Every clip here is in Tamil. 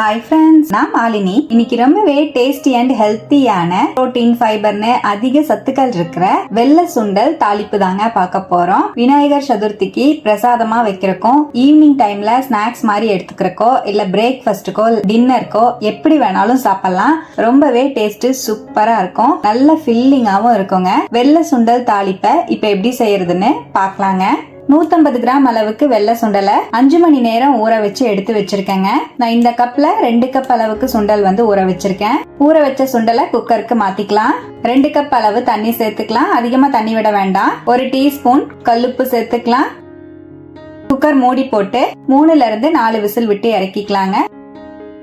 ஹாய் ஃப்ரெண்ட்ஸ் நான் மாலினி. இன்னைக்கு ரொம்பவே டேஸ்டி அண்ட் ஹெல்த்தியான புரோட்டீன் ஃபைபர்னு அதிக சத்துக்கள் இருக்கிற வெள்ளை சுண்டல் தாளிப்பு தாங்க பார்க்க போறோம். விநாயகர் சதுர்த்திக்கு பிரசாதமா வைக்கிறக்கும் ஈவினிங் டைம்ல ஸ்நாக்ஸ் மாதிரி எடுத்துக்கிறக்கோ இல்ல பிரேக்ஃபாஸ்ட்டுக்கோ டின்னருக்கோ எப்படி வேணாலும் சாப்பிடலாம். ரொம்பவே டேஸ்ட் சூப்பரா இருக்கும். நல்ல ஃபில்லிங்காவும் இருக்குங்க. வெள்ளை சுண்டல் தாளிப்பை இப்ப எப்படி செய்யறதுன்னு பார்க்கலாங்க. நூத்தம்பது கிராம் அளவுக்கு வெள்ளை சுண்டலை அஞ்சு மணி நேரம் ஊற வச்சு எடுத்து வச்சிருக்கேங்க. நான் இந்த கப்ல ரெண்டு கப் அளவுக்கு சுண்டல் வந்து ஊற வச்சிருக்கேன். ஊற வச்ச சுண்டலை குக்கருக்கு மாத்திக்கலாம். ரெண்டு கப் அளவு தண்ணி சேர்த்துக்கலாம். அதிகமா தண்ணி விட வேண்டாம். ஒரு டீஸ்பூன் கல்லுப்பு சேர்த்துக்கலாம். குக்கர் மூடி போட்டு மூணுல இருந்து நாலு விசில் விட்டு இறக்கிக்கலாங்க.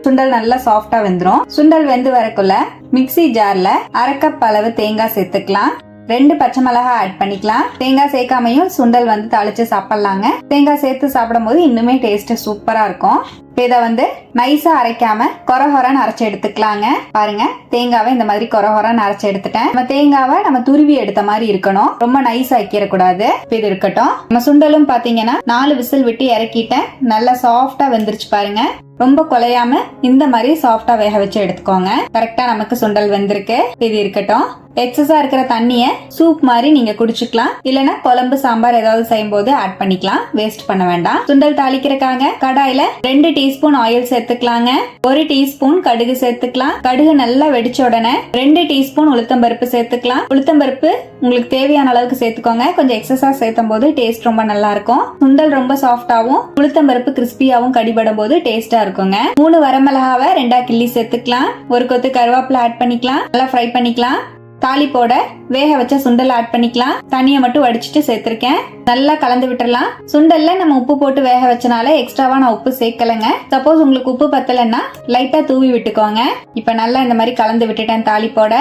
சுண்டல் நல்லா சாஃப்டா வெந்துடும் சுண்டல் வெந்து வரக்குள்ள மிக்ஸி ஜார்ல அரை கப் அளவு தேங்காய் சேர்த்துக்கலாம். ரெண்டு பச்சை மிளகாய் ஆட் பண்ணிக்கலாம். தேங்காய் சேர்க்காமையும் சுண்டல் வந்து தாளிச்சு சாப்பிடலாங்க. தேங்காய் சேர்த்து சாப்பிடும்போது இன்னுமே டேஸ்ட் சூப்பரா இருக்கும். இதை வந்து நைஸா அரைக்காம கொரஹொரன்னு அரைச்சு எடுத்துக்கலாங்க. பாருங்க தேங்காவை இந்த மாதிரி கொரஹொரன்னு அரைச்சு எடுத்துட்டேன். நம்ம தேங்காவை நம்ம துருவி எடுத்த மாதிரி இருக்கணும். ரொம்ப நைஸ் வைக்கிற கூடாது இது இருக்கட்டும். நம்ம சுண்டலும் பாத்தீங்கன்னா நாலு விசில் விட்டு இறக்கிட்டேன். நல்லா சாஃப்டா வெந்துருச்சு பாருங்க. ரொம்ப குலையாம இந்த மாதிரி சாஃப்டா வேக வச்சு எடுத்துக்கோங்க. கரெக்டா நமக்கு சுண்டல் வந்திருக்கு. இது இருக்கட்டும். எக்ஸஸா இருக்கிற தண்ணிய சூப் மாதிரி நீங்க குடிச்சுக்கலாம். இல்லனா குழம்பு சாம்பார் ஏதாவது செய்யும் போது ஆட் பண்ணிக்கலாம். வேஸ்ட் பண்ண வேண்டாம். சுண்டல் தாளிக்கிறக்காக கடாயில ரெண்டு டீஸ்பூன் ஆயில் சேர்த்துக்கலாங்க. ஒரு டீஸ்பூன் கடுகு சேர்த்துக்கலாம். கடுகு நல்லா வெடிச்ச உடனே ரெண்டு டீஸ்பூன் உளுத்தம்பருப்பு சேர்த்துக்கலாம். உளுத்தம்பருப்பு உங்களுக்கு தேவையான அளவுக்கு சேர்த்துக்கோங்க. கொஞ்சம் எக்ஸஸா சேர்த்தும் போது டேஸ்ட் ரொம்ப நல்லா இருக்கும் சுண்டல் ரொம்ப சாஃப்டாவும் உளுத்தம்பருப்பு கிறிஸ்பியாவும் கடிபடும் போது டேஸ்டா இருக்குங்க. மூணு வரமிளகாவை ரெண்டா கிள்ளி சேர்த்துக்கலாம். ஒரு கொத்து கருவேப்பிலை ஆட் பண்ணிக்கலாம். நல்லா ஃப்ரை பண்ணிக்கலாம். தாளிப்போட வேக வச்ச சுண்டல் ஆட் பண்ணிக்கலாம். தண்ணியை மட்டும் வடிச்சிட்டு சேர்த்திருக்கேன். நல்லா கலந்து விட்டுறலாம். சுண்டல்ல நம்ம உப்பு போட்டு வேக வச்சனால எக்ஸ்ட்ராவா நான் உப்பு சேர்க்கலைங்க. சப்போஸ் உங்களுக்கு உப்பு பத்தலைன்னா லைட்டா தூவி விட்டுக்கோங்க. இப்ப நல்லா இந்த மாதிரி கலந்து விட்டுட்டேன் தாளிப்போட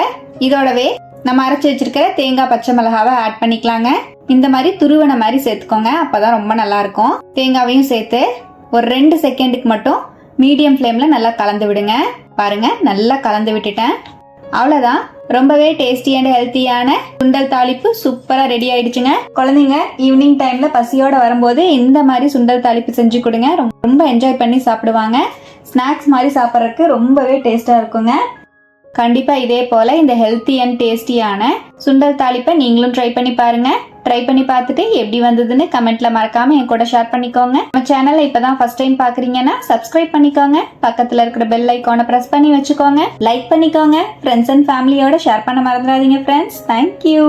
இதோடவே நம்ம அரைச்சி வச்சிருக்கிற தேங்காய் பச்சை மிளகாவை ஆட் பண்ணிக்கலாங்க. இந்த மாதிரி துருவன மாதிரி சேர்த்துக்கோங்க. அப்பதான் ரொம்ப நல்லா இருக்கும். தேங்காவையும் சேர்த்து ஒரு ரெண்டு செகண்டுக்கு மட்டும் மீடியம் ஃப்ளேம்ல நல்லா கலந்து விடுங்க. பாருங்க நல்லா கலந்து விட்டுட்டேன். அவ்வளோதான் ரொம்பவே டேஸ்டி அண்ட் ஹெல்த்தியான சுண்டல் தாளிப்பு சூப்பராக ரெடி ஆயிடுச்சுங்க. குழந்தைங்க ஈவினிங் டைம்ல பசியோட வரும்போது இந்த மாதிரி சுண்டல் தாளிப்பு செஞ்சு கொடுங்க. ரொம்ப- என்ஜாய் பண்ணி சாப்பிடுவாங்க. ஸ்நாக்ஸ் மாதிரி சாப்பிட்றதுக்கு ரொம்பவே டேஸ்டாக இருக்குங்க. கண்டிப்பாக இதே போல் இந்த ஹெல்த்தி அண்ட் டேஸ்டியான சுண்டல் தாளிப்பை நீங்களும் ட்ரை பண்ணி பாருங்க. ட்ரை பண்ணி பார்த்துட்டு எப்படி வந்ததுன்னு கமெண்ட்ல மறக்காம என் கூட ஷேர் பண்ணிக்கோங்க. நம்ம சேனலை இப்பதான் ஃபர்ஸ்ட் டைம் பாக்குறீங்கன்னா சப்ஸ்கிரைப் பண்ணிக்கோங்க. பக்கத்துல இருக்கிற பெல் ஐக்கானை பிரஸ் பண்ணி வச்சுக்கோங்க. லைக் பண்ணிக்கோங்க. ஃப்ரெண்ட்ஸ் அண்ட் ஃபேமிலியோட ஷேர் பண்ண மறந்துடாதீங்க ஃப்ரெண்ட்ஸ் தேங்க்யூ